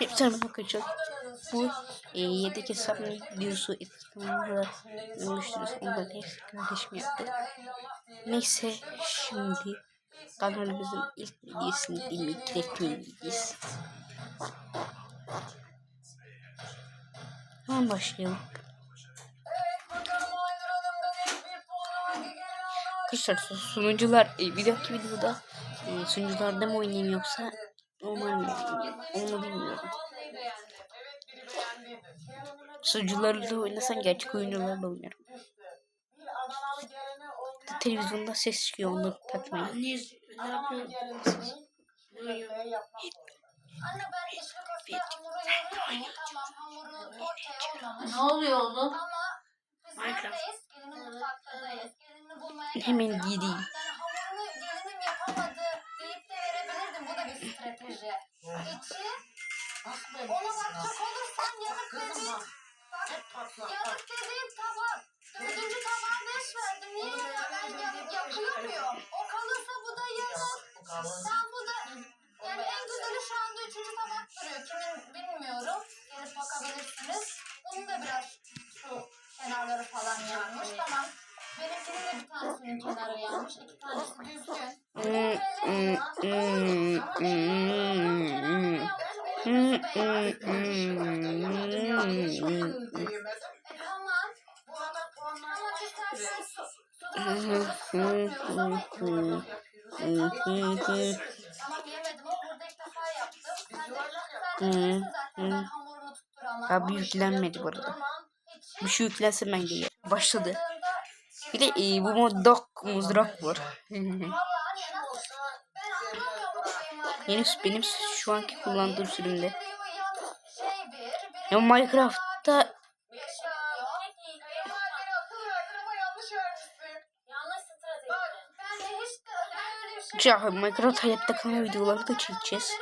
Hepsi merhaba arkadaşlar. Bu e, yedek hesap videosu Instagram'da görmüştünüz. Ondan hepsi kardeşim yaptı. Neyse şimdi kanalımızın ilk videosunu dinletmeliyiz. Hemen başlayalım. Arkadaşlar sunucular e, bir dahaki videoda e, sunucularda mı oynayayım yoksa normal mi oynayayım onu bilmiyorum. Sunucularla oynasam gerçek oyuncularla oynarım. Televizyonda ses çıkıyor onu takmayın. Anne ne yapıyorsunuz? Anne ben içli köfte hamuru yoğuruyorum. Tamam hamuru ortaya olmamış. Ne oluyor oğlum? Ama biz Minecraft. neredeyiz? Gelinin mutfaktadayız. Gelinini bulmaya Hemen gideyim. Yani hamurunu gelinim yapamadı deyip de verebilirdim. Bu da strateji. İçi ona bakacak olursan yanık dediğin bak yanık dediğin tabak. Dördüncü tabağa beş verdim. Niye ya? Ben yanık yakılamıyorum. O kalırsa bu da yanık. Sen Abi yüklenmedi bu arada. İçi- Bir şey yüklensin ben geliyor. Başladı. Bir de e, bu moddak mızrak var. Yeni benim şu anki kullandığım sürümde. Ya Minecraft'ta ya Minecraft hayatta kalma videoları da çekeceğiz.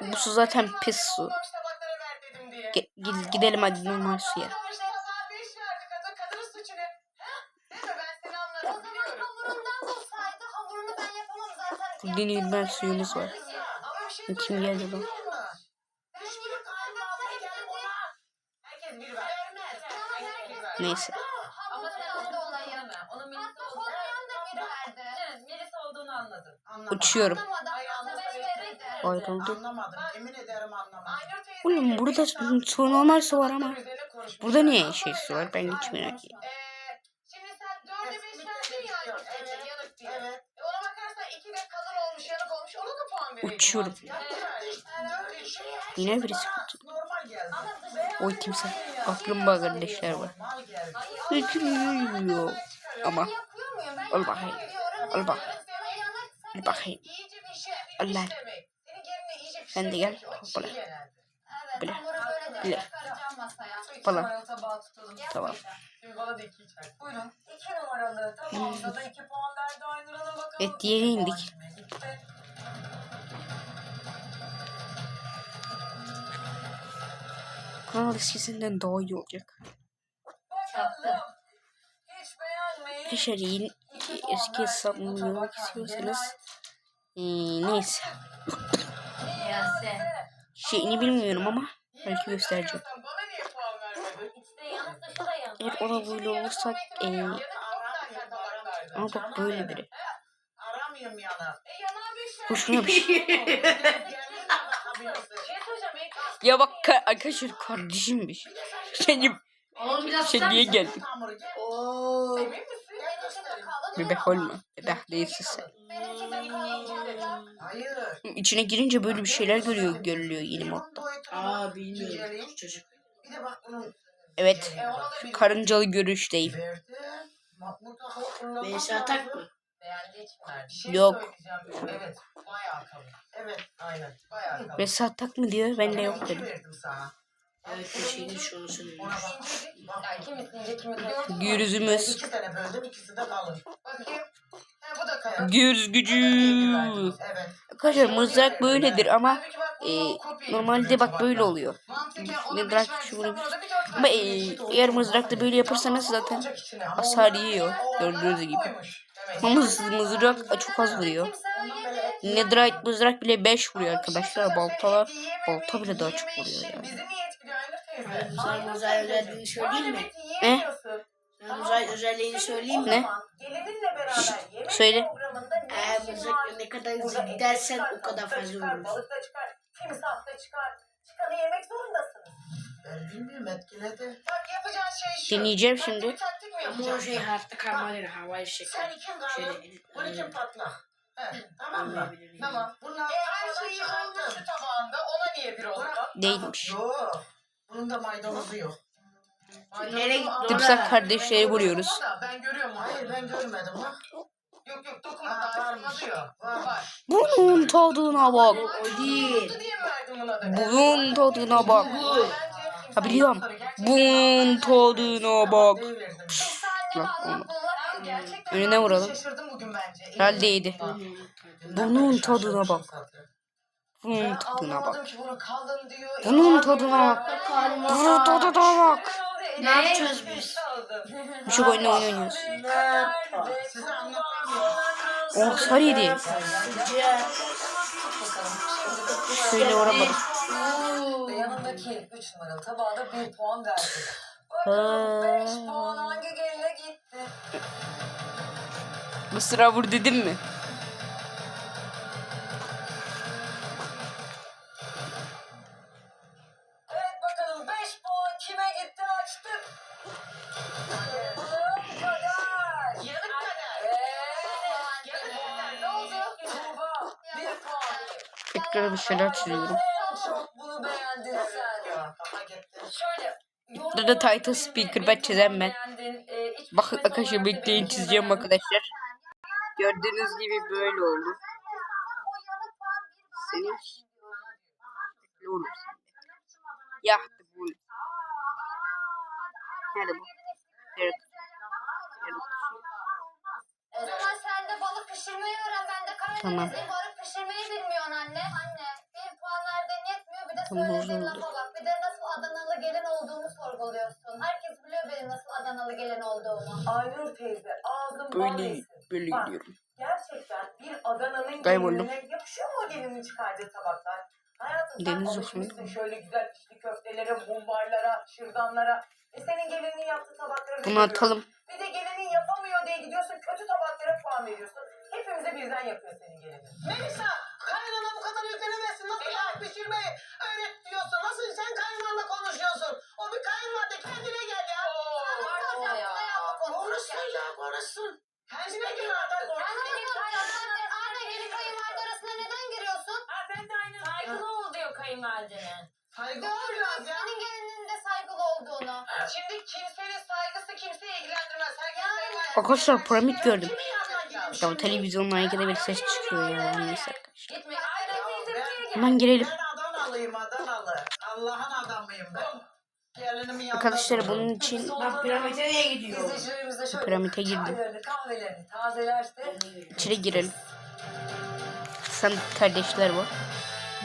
Bu su zaten pis su. Olmamış tabaklara ver dedim diye. Ge- gi- gidelim hadi normal suya. Mi? Ben suyumuz var. Kim geldi ver. Neyse. Uçuyorum. Beni verirdi. Ayrıldı. Anlamadım. Emin ederim anlamadım. Aynur teyze. Oğlum burada normal su var ama. Burada niye şey su var ben hiç merak ettim. Uçuyorum. Yine birisi geldi. Oy kimse. Kaplumbağa kardeşler var. Hiç uyumuyor. Ama Al bakayım. Al bak. Sana yanıksa Al bakayım. Şey. Allah. Allah. Senin geline iyice bir Sen de gel. genelde. Evet, Bile. Falan. Tamam. Evet, diğeri indik. kanal eskisinden daha iyi olacak. Arkadaşlar yeni eski hesabımı görmek istiyorsanız ee, neyse. Şeyini bilmiyorum ama belki göstereceğim. Eğer ona böyle olursak ee, ama bak böyle biri. E şey. Hoşuna bir şey. Şey Ya bak ka- arkadaşlar kardeşimmiş. Seni sen niye geldin? Bebek olma. Bebek değilsin sen. Hayır. İçine girince böyle bir şeyler görüyor, görülüyor yeni modda. Aa bilmiyorum çocuk. Bir de bak bunun Evet. E, karıncalı görüşteyim. Beş atak mı? Şey Yok. Evet. Bayağı kalın. Evet. Aynen. Bayağı kalın. Tak mı diyor ben de yok dedim. Evet köşeyi şunu mü? Gürzümüz. İki tane böldüm. ikisi de kalın. Bakayım. He bu da kaya. Gürs gücü. Evet. Arkadaşlar mızrak böyledir ama e, normalde bak böyle oluyor. Mızrak şu bunu- da Ama e, eğer mızrakta böyle yaparsanız zaten hasar yiyor gördüğünüz gibi. Ama mız- mızrak çok az vuruyor. Netherite mızrak bile 5 vuruyor arkadaşlar. Baltalar balta bile daha çok vuruyor yani. Teyze? Uzay uzay özelliğini söyleyeyim mi? Ne? Ben uzay özelliğini söyleyeyim mi? Ne? Yemek söyle. Eğer mızrak var? ne kadar et gidersen o kadar fazla olur. Balık da çıkar, timsah da çıkar. Çıkanı yemek zorundasınız. Ben bilmiyorum etkiledi. Bak yapacağın şey şu. Deneyeceğim şimdi. bir taktik mi Ama o yapacaksın? şey hayatta kalmaları havai Sen şeker. iki Şöyle kalın, bu iki edit- patlak. He, tamam mı? Tamam. Bunlar E her şeyi olmuş şu tabağında ona niye bir oldu? Değilmiş. Yok. Bunun da maydanozu yok. Nereye gitti? Dipsak kardeşleri vuruyoruz. Ben görüyorum onu. Hayır ben görmedim bak. Yok yok dokunma Ha, daha varmış. Var. Var. Bunun tadına bak. O değil. Bunun tadına bak. Ha biliyorum. Bunun tadına bak. Anlatmalar. Gerçekten Önüne vuralım. Şaşırdım bugün bence. Herhalde iyiydi. Bunun tadına bak. Bunun tadına bak. Bunun tadına bak. Bunun tadına bak. Ne yapacağız biz? Bir şey oyunu oyun oynuyoruz. Oh sarıydı. Şöyle vuramadım. Ve yanındaki 3 numaralı tabağa da 1 puan verdi. Bakalım 5 puan hangi geline gitti? Bu sıra vur dedim mi? Açtık. Yarım kadar. Yarım kadar. Evet. Ne oldu? Tuğba 1 puan. Tekrar bir şeyler çiziyorum. En çok bunu beğendin sen. Ya, kafa gitti. Şöyle. Burada da title speaker ben çizen ben. E, iç Bak pişmesi arkadaşlar bekleyin çizeceğim arkadaşlar. Gördüğünüz gibi böyle oldu. Nerede bu? O zaman sen de balık pişirmeyi öğren. Ben de Tamam. Karadenizliyim. Balık pişirmeyi bilmiyorsun anne. Anne. Bir puan nereden yetmiyor. Bir de Tamam, söylediğin oldu. lafa bak. Bir de nasıl Adanalı gelin olduğumu sorguluyorsun. Herkes biliyor benim nasıl Adanalı gelin olduğumu. Aynur teyze ağzın bal Böyle yesin. böyle Bak, gidiyorum. Gerçekten bir Adana'nın gelinine yakışıyor mu o gelinin çıkardığı tabaklar? Hayatım sen Deniz alışmışsın ufuk. şöyle güzel içli köftelere, mumbarlara, şırdanlara. E senin gelinin yaptığı tabakları Bunu atalım. Bir de gelinin yapamıyor diye gidiyorsun kötü tabaklara puan veriyorsun. Hepimize birden yapıyor senin gelinin. Melisa, kaynana bu kadar yüklenemezsin. Nasıl yemek pişirmeyi öğret diyorsun? Nasıl sen kaynanla konuşuyorsun? O bir kayınvalide kendine gel ya. Konuşsun ya, konuşsun. Kendine gel adam konuşsun. Anne gelin kayınvalide arasına neden giriyorsun? Saygılı ol diyor kayınvalidene. Saygı ol biraz ya. Senin gelinin saygılı olduğunu. Şimdi kimsenin saygısı kimseyi ilgilendirmez. Herkes Arkadaşlar piramit gördüm. Ya bu televizyonla ilgili bir ses çıkıyor ya. Neyse arkadaşlar. Hemen girelim. Allah'ın adamıyım ben. Arkadaşlar bunun için Bak piramide nereye gidiyor? İzleyicilerimiz de şöyle piramite girdim. İçeri girelim. Sen kardeşler var.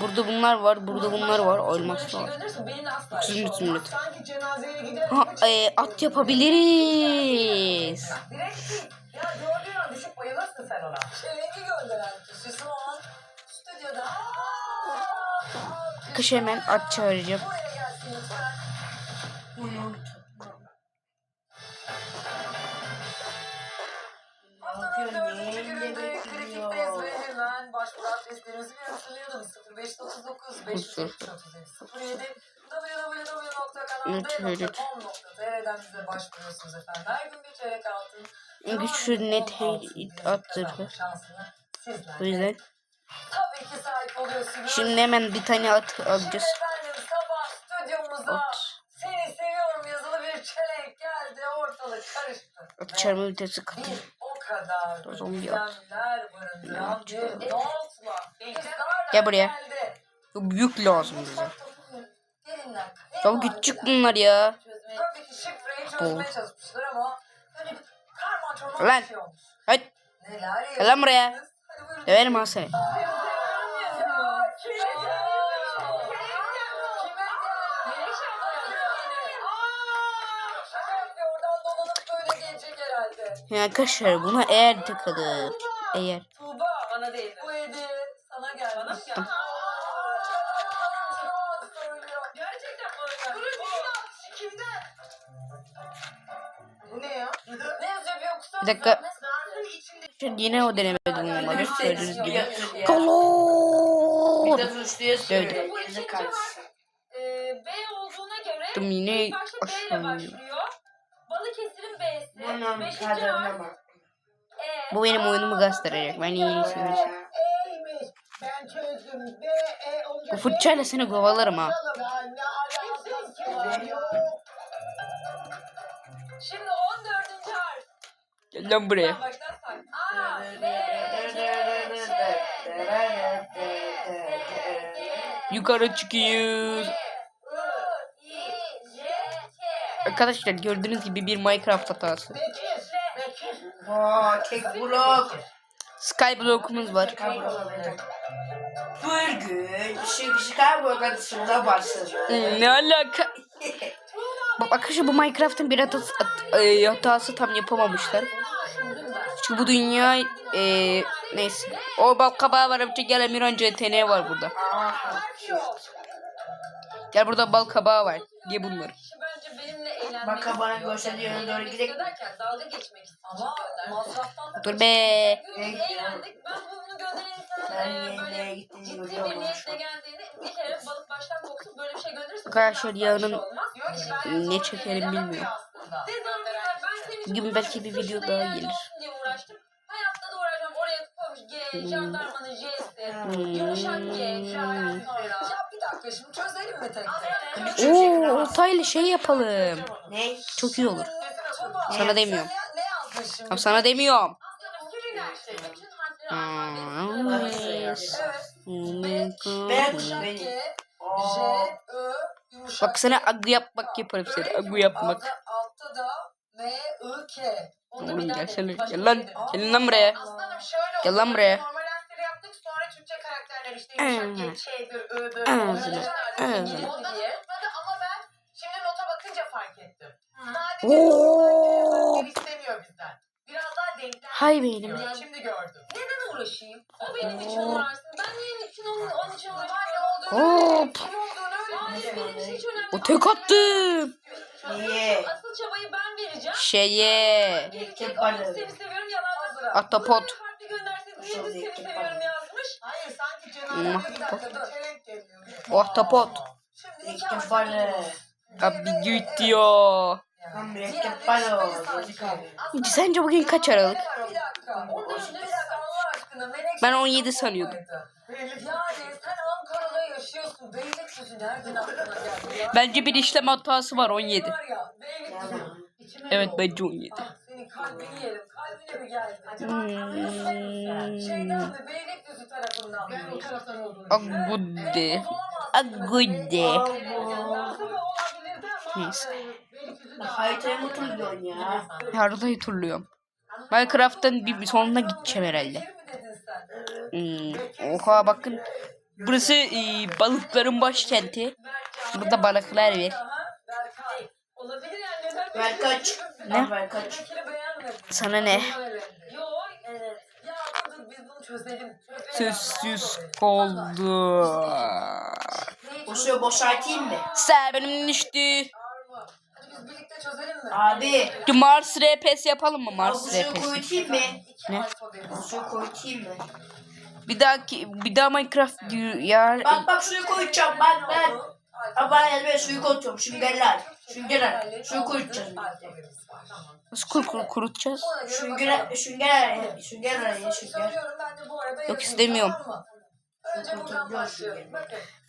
Burada bunlar var. Burada bunlar var. Elmas var. Benim de asla 30 minut minut. Sanki cenazeye gider Ha, e, at yapabiliriz. Kış hemen at çağıracağım. Başvuran listemizi bir hatırlayalım. 0539 537 07 www.kanalda.com.tr'den bize başvuruyorsunuz efendim. Her gün bir çeyrek altın. Güçlü net attırdı. O yüzden tabii ki sahip oluyorsunuz. şimdi hemen bir tane at alacağız. Efendim sabah stüdyomuza At. seni seviyorum yazılı bir çelenk geldi ortalık karıştı. At çarpma vitesi katı. Kadar bir notla. Gel buraya. Büyük lazım bize. Ya küçük bunlar ya. Çorman Lan. şey. Hadi. Gel lan buraya. Döverim ha seni. Ya, kime geldi? Kime geldi? Aa, şaka yapıyor. Oradan dolanıp böyle gelecek herhalde. Yani arkadaşlar buna eğer takılır. Eğer. Tuğba. Bana değil. Bu Kedi sana gelmiş. Bana mı geldi? Gerçekten bana geldi. Kimde? Bu ne ya? Ne yazıyor bir okusana. Bir dakika. Şimdi yine o denemeden olmadı. Gördüğünüz gibi. Bir Galor. de. Bu ikinci Gerizekalı. harf e, B olduğuna göre Dım yine başlıyor. Beşinci kaderine bak. E. Bu benim oyunumu gösterecek. Ben iyi Ee, E olunca Bu fırçayla seni kovalarım ha. Şimdi 14. harf. Gel lan buraya. E, Yukarı çıkıyoruz. I, I, J, K. Arkadaşlar gördüğünüz gibi bir Minecraft hatası. Aa, kek blok. Skyblock'umuz var. Bugün şu Skyblock'a dışında başladı. Ne alaka? Bak arkadaşlar bu Minecraft'ın bir hatası, hat- e, hatası tam yapamamışlar. Çünkü bu dünya e, neyse. O bal kabağı var. Bir gel Emirhan CTN var burada. Gel burada bal kabağı var. Ye bunları. Kişi bence benimle eğlenmek Bak kabağın istiyor. gösterdiği yöne doğru Eğlenmek gidelim. istiyor derken dalga geçmek istiyor. Ama masraftan Dur be. Eğlendik. Ben bunu gönderen insanın Ben e, böyle gittiğini ciddi bir niyetle geldiğini bir kere balık baştan koksun böyle bir şey gönderirse Arkadaşlar yarın Ne çekerim bilmiyorum. Bugün belki bir video daha gelir. Hayatta da uğraşmam. Oraya koymuş G, Hmm. jandarmanın J'si, Hmm. yumuşak G, şarkı sonra. Ya bir dakika şimdi çözelim mi tek tek? Oo, oltayla şey yapalım. Ne? Çok iyi olur. Sana demiyorum. Ne yazdın şimdi? Ama sana demiyorum. Ben. G, J. Ö, yumuşak Bak sana agu yapmak yaparım seni. Agu yapmak. Altta, altta da M, I, K. Oğlum gelsene. Gel lan. Gelin lan buraya. Gel lan buraya. Karakterler işte yumuşak Ö'dür. Ee. onları. Ondan tutmadı ama ben şimdi nota bakınca fark ettim. Sadece harfleri istemiyor bizden. Biraz daha denklem Hay benim. Şimdi gördüm. Neden uğraşayım? O benim için uğraşsın. Ben niye için onun, onun için uğraşayım? Hop. Kim olduğunu öyle Hayır benim için hiç önemli O tek attım. Niye? Asıl çabayı ben vereceğim. Şeye. Gelecek o seni seviyorum yalan. Atapot. Sanki. Sence bugün kaç Aralık? Bir dakika. Ondan bir dakika Allah aşkına. Melek Ben 17 sanıyordum. Bence bir işlem hatası var 17. Var ya Beylikdüzü. İçime Evet bence 17. Ah senin kalbini yerim. Kalbine mi geldi? Hmm. Agude. Agude. Neyse. Haritayı mı turluyorsun ya? Haritayı turluyorum. Minecraft'ın bir sonuna gideceğim herhalde. Hmm. Oha bakın. Burası e, balıkların başkenti. Burada balıklar var. Aha, Berkay. Olabilir yani neden? Ver kaç. Ne? Ver kaç. Bekir'i beğenmedim. Sana ne? Yok evet. Ya dur dur biz bunu çözelim. Sessiz kaldı. Boşu boşaltayım mı? Sen benim düştü. Arma. Hadi biz birlikte çözelim mi? Abi. Şu Mars RPS yapalım mı Mars boşu RPS? koyutayım mı? Ne? Boşu koyutayım mı? Bir dahaki bir daha Minecraft diyor ya. Bak bak suyu koyacağım ben ben. Abi ben elime suyu koyacağım. Süngerler. Süngerler. Suyu Alfabemiz var. Tamam. Nasıl kur, kur, kurutacağız? Sünger. Ben de bu arada Yok, istemiyorum.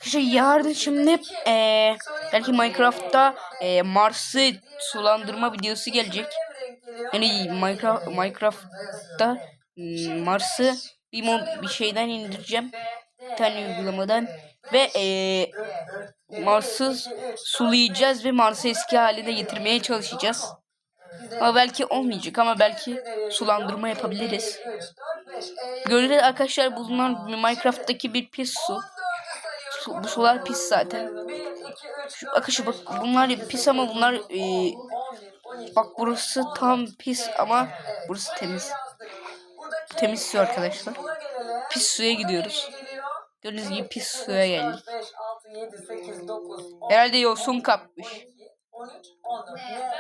Şey yarın şimdi eee belki Minecraft'ta eee, Mars'ı sulandırma videosu gelecek. Yani Minecraft Minecraft'ta Mars'ı bir mod bir şeyden indireceğim. Bir tane uygulamadan ve eee Mars'ı sulayacağız ve Mars'ı eski haline getirmeye çalışacağız. Ama belki olmayacak ama belki sulandırma yapabiliriz. Göreceğiz arkadaşlar bunlar Minecraft'taki bir pis su. Su- bu sular pis zaten. Şu akışı bak bunlar pis ama bunlar eee, bak burası tam pis ama burası temiz. Temiz su arkadaşlar. Pis suya gidiyoruz. Gördüğünüz gibi pis suya geldik. 5, 6, 7, 8, 9, 10, Herhalde yosun kapmış. 12, 13, 14. Ne? Ne?